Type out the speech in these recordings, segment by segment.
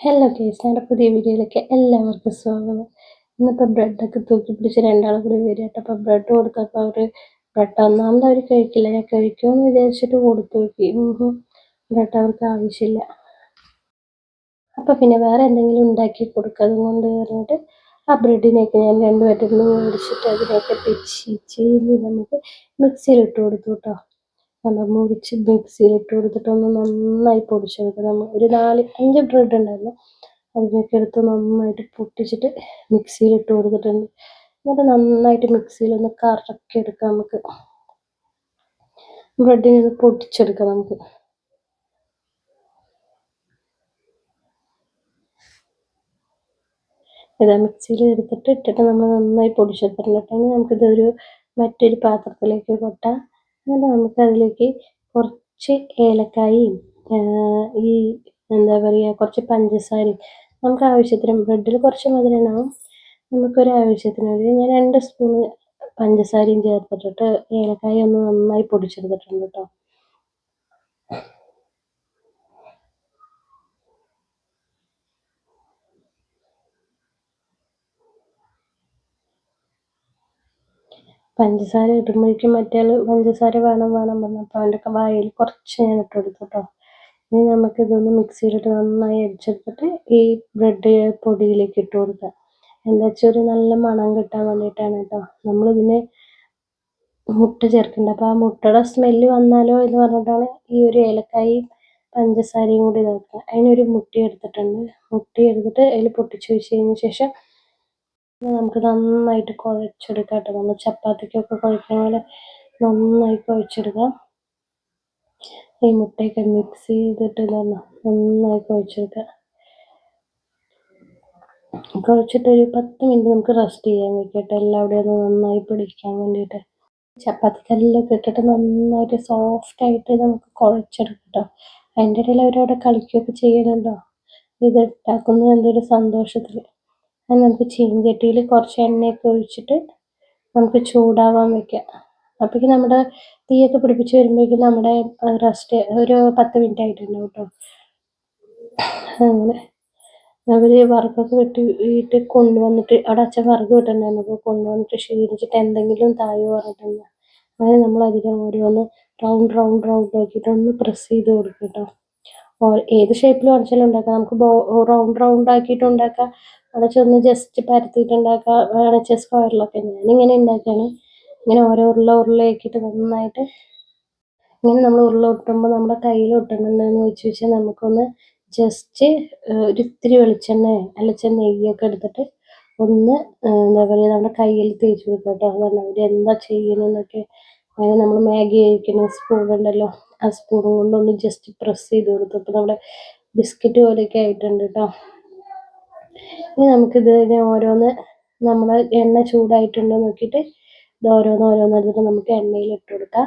Hello case എന്റെ പുതിയ വീഡിയോയിലേക്ക് എല്ലാവർക്കും സ്വാഗതം. ഇന്നിപ്പോൾ ബ്രെഡൊക്കെ തൂക്കി പിടിച്ച് രണ്ടാളും കൂടി വരികട്ടോ അപ്പോൾ ബ്രെഡ് കൊടുത്തപ്പോൾ അവർ ബ്രെഡ് ഒന്നാമത് അവർ കഴിക്കില്ല. ഞാൻ കഴിക്കുമെന്ന് വിചാരിച്ചിട്ട് കൊടുത്തു നോക്കി. ബ്രെഡ് അവർക്ക് ആവശ്യമില്ല. അപ്പോൾ പിന്നെ വേറെ എന്തെങ്കിലും ഉണ്ടാക്കി കൊടുക്കുക അതുകൊണ്ട് പറഞ്ഞിട്ട് ആ ബ്രെഡിനെയൊക്കെ ഞാൻ രണ്ട് വറ്റൽ മേടിച്ചിട്ട് അതിനെയൊക്കെ പിച്ചി ചെയ്ത് നമുക്ക് മിക്സിയിലിട്ട് കൊടുത്തു കേട്ടോ നല്ല മുറിച്ച് മിക്സിയിലിട്ട് കൊടുത്തിട്ടൊന്ന് നന്നായി പൊടിച്ചെടുക്കണം ഒരു നാല് അഞ്ച് ബ്രെഡ് ഉണ്ടായിരുന്നു. അതിനൊക്കെ എടുത്ത് നന്നായിട്ട് പൊട്ടിച്ചിട്ട് മിക്സിയിലിട്ട് കൊടുത്തിട്ടുണ്ട്. എന്നിട്ട് നന്നായിട്ട് മിക്സിയിലൊന്ന് കറക്കി എടുക്കാം നമുക്ക്. ബ്രെഡിനെ ഒന്ന് പൊട്ടിച്ചെടുക്കാം നമുക്ക്. ഇതാ മിക്സിയിൽ എടുത്തിട്ട് ഇട്ടിട്ട് നമ്മൾ നന്നായി പൊടിച്ചെടുത്തിട്ടുണ്ട്. ഇനി നമുക്കിതൊരു മറ്റൊരു പാത്രത്തിലേക്ക് കൊട്ടാം. എന്നിട്ട് നമുക്ക് അതിലേക്ക് കുറച്ച് ഏലക്കായും ഈ എന്താ പറയുക കുറച്ച് പഞ്ചസാരയും നമുക്ക് ആവശ്യത്തിന് ബ്രെഡിൽ കുറച്ച് മധുരം ഉണ്ടാവും. നമുക്കൊരു ആവശ്യത്തിന് ഒരു ഞാൻ രണ്ട് സ്പൂണ് പഞ്ചസാരയും ചേർത്തിട്ടിട്ട് ഏലക്കായ ഒന്ന് നന്നായി പൊടിച്ചെടുത്തിട്ടുണ്ട് കേട്ടോ. പഞ്ചസാര ഇടുമ്പോഴേക്കും മറ്റേ പഞ്ചസാര വേണം വേണം പറഞ്ഞപ്പോൾ അവന്റെ വായിൽ കുറച്ച് ഞാൻ ഇട്ട് കൊടുത്തു കേട്ടോ ഇനി നമുക്ക് ഇതൊന്ന് മിക്സിയിലിട്ട് നന്നായി അടിച്ചെടുത്തിട്ട് ഈ ബ്രെഡ് പൊടിയിലേക്ക് ഇട്ട് കൊടുക്കുക എന്താ വെച്ചാൽ ഒരു നല്ല മണം കിട്ടാൻ വേണ്ടിയിട്ടാണ് കേട്ടോ നമ്മളിതിന് മുട്ട ചേർക്കുന്നുണ്ട് അപ്പോൾ ആ മുട്ടയുടെ സ്മെല്ല് വന്നാലോ എന്ന് പറഞ്ഞിട്ടാണ് ഈ ഒരു ഏലക്കായും പഞ്ചസാരയും കൂടി ഇതാക്കുക. അതിനൊരു മുട്ടി എടുത്തിട്ടുണ്ട്. മുട്ടി എടുത്തിട്ട് അതിൽ പൊട്ടിച്ച് വെച്ചതിന് ശേഷം നമുക്ക് നന്നായിട്ട് കുഴച്ചെടുക്കാം കേട്ടോ നമ്മൾ ചപ്പാത്തിക്കൊക്കെ കുഴക്കുന്ന പോലെ നന്നായി കുഴച്ചെടുക്കാം. ഈ മുട്ടയൊക്കെ മിക്സ് ചെയ്തിട്ട് നന്നായി കുഴച്ചെടുക്കാം. കുഴച്ചിട്ട് ഒരു പത്ത് മിനിറ്റ് നമുക്ക് റെസ്റ്റ് ചെയ്യാൻ വെക്കട്ടെ. എല്ലാവിടെയും ഒന്ന് നന്നായി പിടിക്കാൻ വേണ്ടിയിട്ട്. ചപ്പാത്തിക്കല്ലൊക്കെ ഇട്ടിട്ട് നന്നായിട്ട് സോഫ്റ്റ് ആയിട്ട് നമുക്ക് കുഴച്ചെടുക്കാം. കേട്ടോ അതിന്റെ ഇടയിൽ അവരവിടെ കളിക്കുകയൊക്കെ ചെയ്യുന്നുണ്ടോ ഇത് ഉണ്ടാക്കുന്ന എന്തൊരു സന്തോഷത്തിൽ അത് നമുക്ക് ചീൻചട്ടിയിൽ കുറച്ച് എണ്ണയൊക്കെ ഒഴിച്ചിട്ട് നമുക്ക് ചൂടാവാൻ വെക്കാം. അപ്പോഴേക്കും നമ്മുടെ തീയൊക്കെ പിടിപ്പിച്ച് വരുമ്പോഴേക്കും നമ്മുടെ റെസ്റ്റ് ഒരു പത്ത് മിനിറ്റ് ആയിട്ടുണ്ടാവും കേട്ടോ. അങ്ങനെ അവർ വറുക്കൊക്കെ വെട്ടി വെട്ടിയിട്ട് കൊണ്ടുവന്നിട്ട് അവിടെ അച്ഛൻ വറുക്ക് വിട്ടിട്ടുണ്ടായിരുന്നു. അപ്പോൾ കൊണ്ടുവന്നിട്ട് ക്ഷീണിച്ചിട്ട് എന്തെങ്കിലും തായോ പറഞ്ഞിട്ടുണ്ട് അങ്ങനെ നമ്മൾ അതിനെ ഓരോന്ന് റൗണ്ട് റൗണ്ട് റൗണ്ട് ആക്കിയിട്ട് ഒന്ന് പ്രസ് ചെയ്ത് കൊടുക്കും കേട്ടോ. ഏത് ഷേപ്പിൽ വേണമെങ്കിലും ഉണ്ടാക്കാം. നമുക്ക് റൗണ്ട് റൗണ്ട് ആക്കിയിട്ട് ഉണ്ടാക്കാം. വേണമെച്ചാൽ ഒന്ന് ജസ്റ്റ് പരത്തിയിട്ടുണ്ടാക്കാം വേണമെച്ചാൽ സ്ക്വയറിലൊക്കെ ഞാനിങ്ങനെ ഉണ്ടാക്കുകയാണ് ഇങ്ങനെ ഓരോ ഉരുള ഉരുളയാക്കിയിട്ട് നന്നായിട്ട് ഇങ്ങനെ നമ്മൾ ഉരുള ഒട്ടുമ്പോൾ നമ്മുടെ കയ്യിൽ ഒട്ടുന്നുണ്ടെന്ന് വെച്ച് വെച്ചാൽ നമുക്കൊന്ന് ജസ്റ്റ് ഒരു ഇത്തിരി വെളിച്ചെണ്ണ അല്ലെച്ച നെയ്യൊക്കെ എടുത്തിട്ട് ഒന്ന് എന്താ പറയുക നമ്മുടെ കയ്യിൽ തേച്ച് കൊടുക്കുക കേട്ടോ. അതാണ് അവർ എന്താ ചെയ്യണമെന്നൊക്കെ അങ്ങനെ നമ്മൾ മാഗി കഴിക്കുന്ന സ്പൂൺ ഉണ്ടല്ലോ ആ സ്പൂൺ കൊണ്ടൊന്ന് ജസ്റ്റ് പ്രസ് ചെയ്ത് കൊടുത്തു. അപ്പോൾ നമ്മുടെ ബിസ്ക്കറ്റ് പോലെയൊക്കെ ആയിട്ടുണ്ട് കേട്ടോ. ഇനി നമുക്കിത് ഓരോന്ന് നമ്മൾ എണ്ണ ചൂടായിട്ടുണ്ടോ നോക്കിയിട്ട് ഇത് ഓരോന്ന് ഓരോന്ന് എടുത്തിട്ട് നമുക്ക് എണ്ണയിൽ ഇട്ട് കൊടുക്കാം.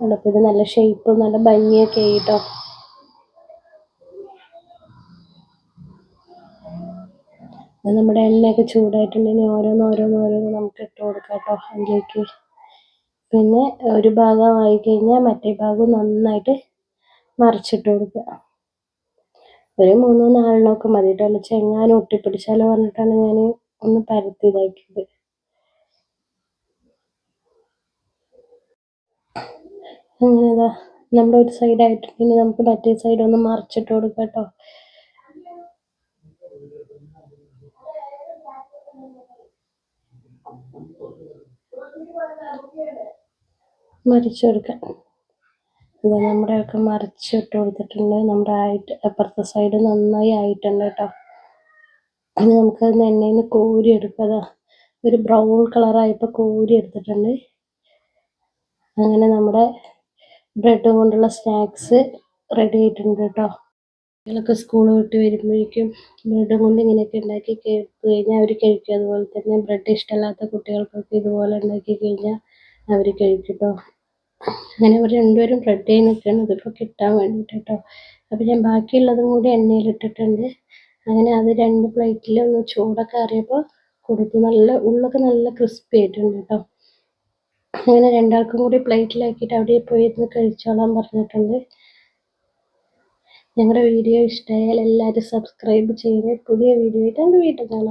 അപ്പോൾ ഇത് നല്ല ഷേപ്പ് നല്ല ഭംഗിയൊക്കെ ആയി കേട്ടോ നമ്മുടെ എണ്ണയൊക്കെ ചൂടായിട്ടുണ്ടെങ്കിൽ ഓരോന്ന് ഓരോന്ന് ഓരോന്ന് നമുക്ക് ഇട്ട് കൊടുക്കാം കേട്ടോ അതിലേക്ക്. പിന്നെ ഒരു ഭാഗമായി കഴിഞ്ഞാൽ മറ്റേ ഭാഗം നന്നായിട്ട് മറിച്ചിട്ട് കൊടുക്കുക ഒരു മൂന്നോ നാലെണ്ണമൊക്കെ മതി കേട്ടോ അല്ല ചെങ്ങാനും ഒട്ടിപ്പിടിച്ചാലോ പറഞ്ഞിട്ടാണ് ഞാൻ ഒന്ന് പരത്തി ഇതാക്കിയത്. അങ്ങനെതാ നമ്മുടെ ഒരു സൈഡായിട്ട് ആയിട്ടുണ്ടെങ്കിൽ നമുക്ക് മറ്റേ സൈഡ് ഒന്ന് മറിച്ചിട്ട് കൊടുക്കാം കേട്ടോ. മറിച്ചു കൊടുക്കാം. ഇത് നമ്മുടെയൊക്കെ മറിച്ചിട്ട് കൊടുത്തിട്ടുണ്ട്. നമ്മുടെ ആയിട്ട് അപ്പുറത്തെ സൈഡ് നന്നായി ആയിട്ടുണ്ട് കേട്ടോ ഇനി നമുക്ക് എണ്ണയിൽ നിന്ന് കോരി എടുക്കാം. ഒരു ബ്രൗൺ കളറായപ്പോൾ കോരി എടുത്തിട്ടുണ്ട്. അങ്ങനെ നമ്മുടെ ബ്രെഡ് കൊണ്ടുള്ള സ്നാക്സ് റെഡി ആയിട്ടുണ്ട് കേട്ടോ കുട്ടികളൊക്കെ സ്കൂൾ വിട്ട് വരുമ്പോഴേക്കും ബ്രെഡ് കൊണ്ട് ഇങ്ങനെയൊക്കെ ഉണ്ടാക്കി കഴിഞ്ഞാൽ അവർ കഴിക്കും. അതുപോലെ തന്നെ ബ്രെഡ് ഇഷ്ടമല്ലാത്ത കുട്ടികൾക്കൊക്കെ ഇതുപോലെ ഉണ്ടാക്കി കഴിഞ്ഞാൽ അവർ കഴിക്കും കേട്ടോ അങ്ങനെ അവർ രണ്ടുപേരും റെഡി ആയി നിൽക്കുകയാണ് ഇതിപ്പോൾ കിട്ടാൻ വേണ്ടിയിട്ട് കേട്ടോ അപ്പോൾ ഞാൻ ബാക്കിയുള്ളതും കൂടി എണ്ണയിലിട്ടിട്ടുണ്ട് അങ്ങനെ അത് രണ്ട് പ്ലേറ്റിൽ ഒന്ന് ചൂടൊക്കെ അറിയപ്പോൾ കൊടുത്തു നല്ല ഉള്ളൊക്കെ നല്ല ക്രിസ്പി ആയിട്ടുണ്ട് കേട്ടോ. അങ്ങനെ രണ്ടാൾക്കും കൂടി പ്ലേറ്റിലാക്കിയിട്ട് അവിടെ പോയി ഇരുന്ന് കഴിച്ചോളാൻ പറഞ്ഞിട്ടുണ്ട്. ഞങ്ങളുടെ വീഡിയോ ഇഷ്ടമായാൽ എല്ലാവരും സബ്സ്ക്രൈബ് ചെയ്ത് പുതിയ വീഡിയോ ആയിട്ട് അത് വീട്ടിൽ കാണാം.